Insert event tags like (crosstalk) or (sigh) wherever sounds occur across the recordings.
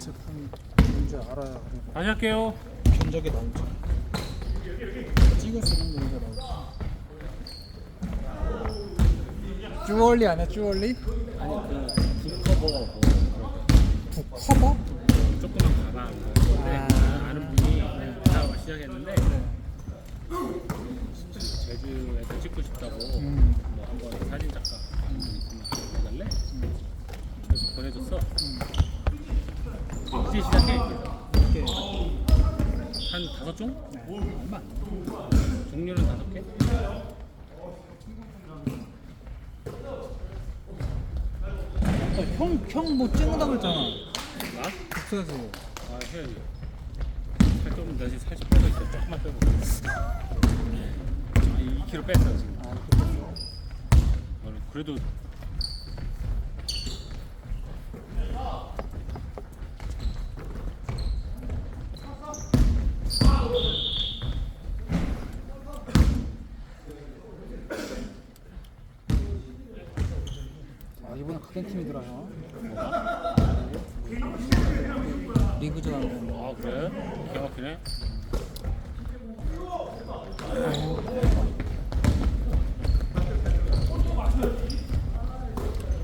제품 뭔지 알아야 그리고 다시 할게요. 견적이 나오죠. 찍을 수 있는 논의가 나오죠. 쭈얼리 아니야 쭈얼리? 아니 그 북 커버 뭐 북 커버? 조그만 가방 근데 아. 아는 분이 하다가 시작했는데 제주에서 찍고 싶다고 음. 뭐 한번 사진 작가 해달래? 그래서 보내줬어. 이제 시작해 이제 이게 한 다섯 종? 네, 얼마 안 돼. 종류는 다섯 개? 형 형 뭐 찍는다고 했잖아. 나? 복수해서. 아 해야지. 살좀 다시 살짝 빼고 있어. 조금만 빼고. 아 2kg 뺐어 지금. 아. 어, 그래도 아 이번에 각인 팀이더라 형. 리그전 거. 아 그래? 기가 막히네.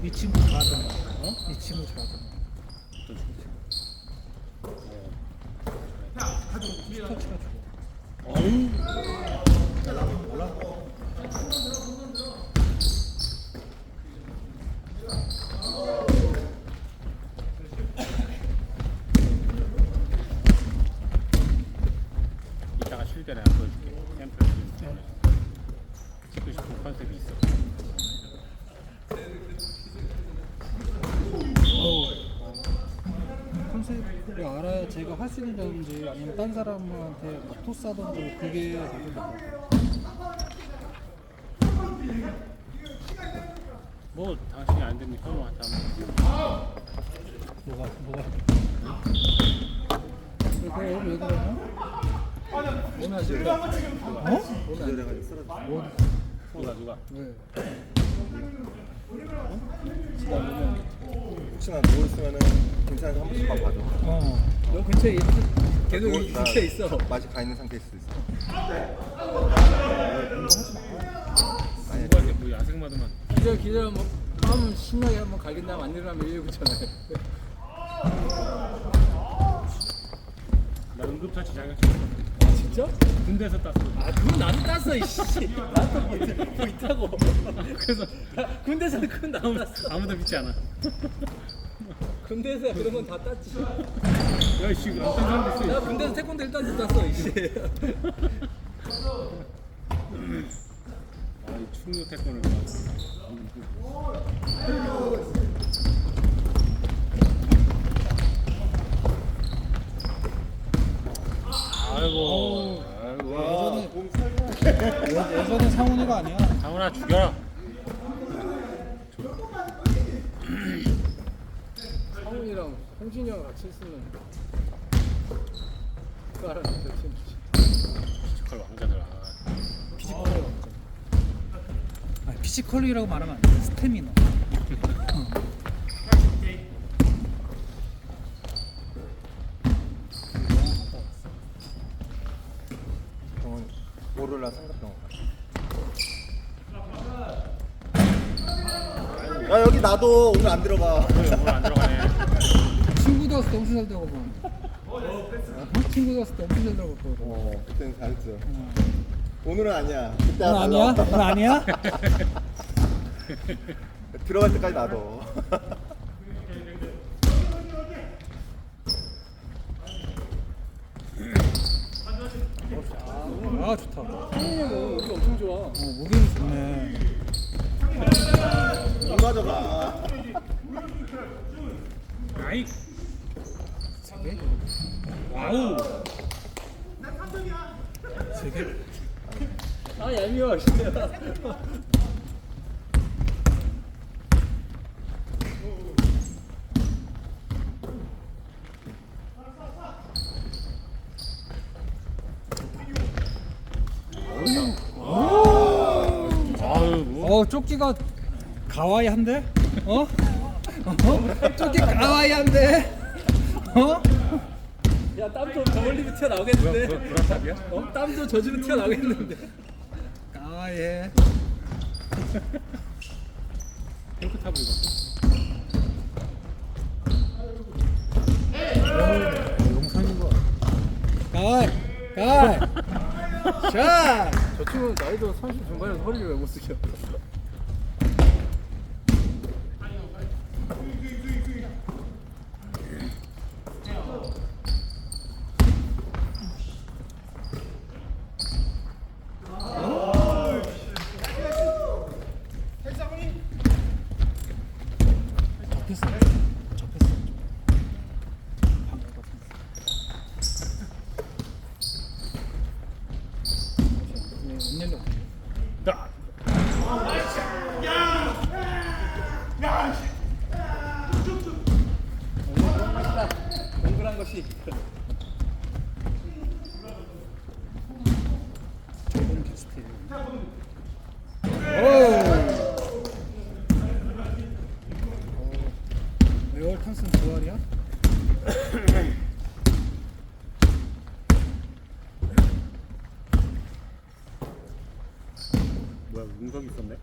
이 친구 잘하더라. 어? 이 친구 잘하더라. 스타치가 좋아. 어우. 이따가 쉴 때 내가 보여줄게. 샘플 지금 찍고 싶은 컨셉이 있어. 컨셉을 알아야 제가 할 수 있는 점인지 아니면 딴 사람한테 막 토스하던지 그게 뭐 당신이 안 되면 현우한테 한번. 뭐가 뭐가 왜 그래 왜 그러냐? 오늘 하실래? 어? 오늘 내가 쓰러져. 뭐 누가 누가? 왜? 혹시나 누워 있으면은 괜찮아서 한 번씩만 봐줘. 어. 너 근처에 있, 계속 누워- 이나 근처에 있어. 맛이 가 있는 상태일 수도 있어. 누구한테 뭐 야생마드만. 기절 기절 뭐 마음 신나게 한번 갈긴 다음 안 일어나면 119잖아요. 나 응급처치 자격증 진짜? 군대에서 땄어. 아 그건 나도 땄어 이씨. 나도 뭐, 뭐 있다고. (laughs) 그래서 군대에서는 그건 나도 땄어. 아무도 믿지 않아. 군대에서 그런 건 다 땄지. 야이씨 어떤 사람도 있어. 나 군대에서 태권도 일단 땄어 이씨. 아 이 충무 태권을 봐. 아이고, 아이고. 예전에 예- 상훈이가 아니야. 장훈아 죽여라. 상훈이랑 홍진이 형 같이 있으면 그 알아 진짜 피지컬 왕자들. 아. 피지컬이 없잖아. 아, 피지컬이라고 말하면 안 돼. 스태미너. 병원 오로라 삼각병원. 야 여기 나도 오늘 안 들어가. 오늘 오늘 안 들어가네. 친구도 왔을 때 엄청 잘 들어가 보는데. 어? 친구도 왔을 때 엄청 잘 들어가 보는데. 어 그때는 잘했어. 오늘은 아니야. 그때 오늘 아니야? 오늘 아니야? (laughs) 들어갈 때까지 나도. 아 좋다. 어, 여기 엄청 좋아. 무기는 좋네. 안 가져가. 세 개? 와우. 세 개? 아 얄미워 진짜. 뭐. 어 가와이한데? 어? 어? 조끼 가와이한데? 어? 야 땀좀더 흘리면 튀어나오겠는데 브라탑이야? 어? 땀 좀 젖으면 튀어나오겠는데 아 예. 핑크 탑을 입었어. 영상인 거. 갈, 갈. 자. 저 친구는 나이도 30 중반에서 허리를 왜못 숙여 접혔어. 접혔어. 방금 같은. 안 열려. 딱. 동그란 것이 저번 캐스트. 오. 웨얼 탄슨 부활이야? (coughs) 뭐야, 운석이 있었네.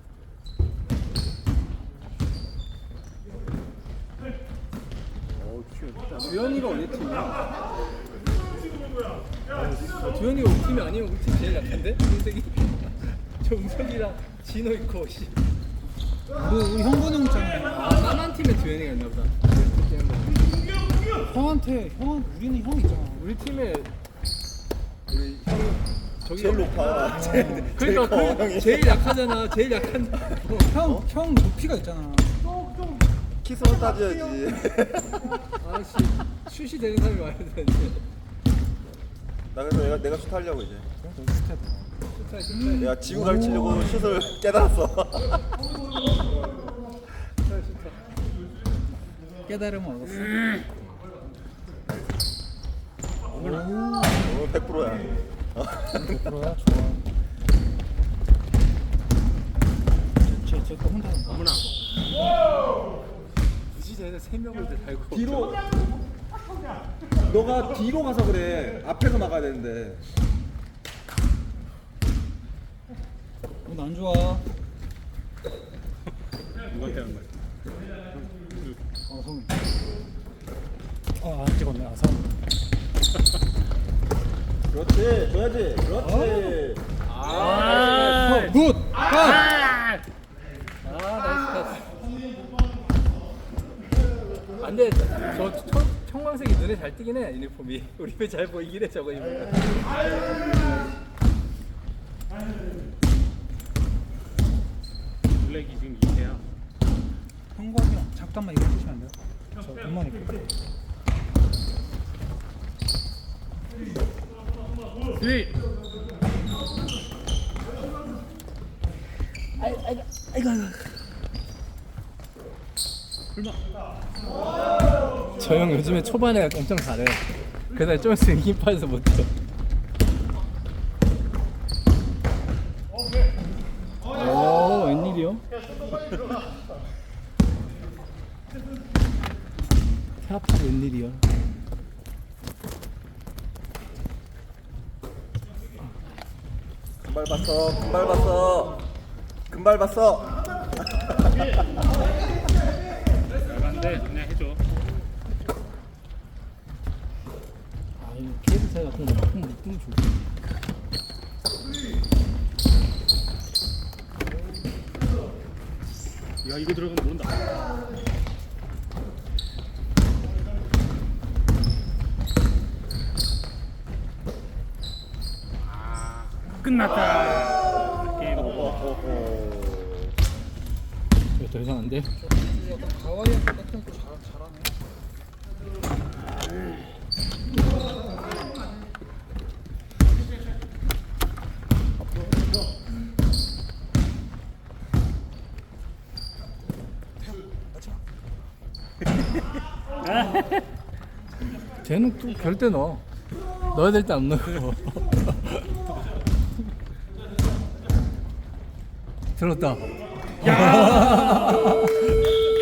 어우. 주현이가 어디 팀이야? 어, 주현이가 우리 팀이 아니면 우리 팀 제일 약한데? 은색이 저 은석이랑 진호 있고 씨. 우리, 우리 형건 형 있잖아요. 아 딴한 팀에 주현이가 있나 보다 형한테 형 우리는 형 있잖아. 우리 팀에 우리 형 저기 제일 높아. 제일, 제일 그러니까 커, 그 형이. 제일 약하잖아 제일 약한 어. 형, 형 높이가 있잖아. 키스로 따져야지. 아씨 슛이 되는 사람이 와야 되는데 나 그래서 내가 내가 슛 하려고 이제. 좋다 좋다 내가 지구 가르치려고 슛을 깨달았어. 좋다 깨달음을 얻었어. 오늘 100%야. 그래야 좋아. 쟤, 쟤또 혼자. 어머나. 굳이 쟤네 세 명을 다 달고 뒤로. 너가 뒤로 가서 그래. 앞에서 막아야 되는데. 너안 좋아. 누구한테 하는 거야? 어, 성민. 어, 안 찍었네. 아, 성. 그렇지. 줘야지. 그렇지. 아, 어, 굿! 아! 아 나이스 패스 안 돼 저 청, 청광색이 눈에 잘 띄긴 해 유니폼이 (laughs) 우리 왜잘 보이긴 해 저거 입으면 블랙이 지금 2패야. 형광이 형, 잠깐만 이거 보시면 안 돼요? 저 저 형 요즘에 초반에 엄청 잘해 그날 좀 있으면 힘 빠져서 못오 웬일이요? 태아파 웬일이야 금발 봤어. 금발 봤어. 금발 봤어. 나간데 그냥 해줘. 아 이거 케이블 같은 거 막는 느낌이 좋지 야, 이거 들어가면 모른다. 끝났다. 게임 오버. 이거 더 이상 안 돼? 가와이한테 딱거 잘, 잘하네. 쟤는 또 결대 넣어 넣어야 될 때 안 넣고 들었다 (laughs)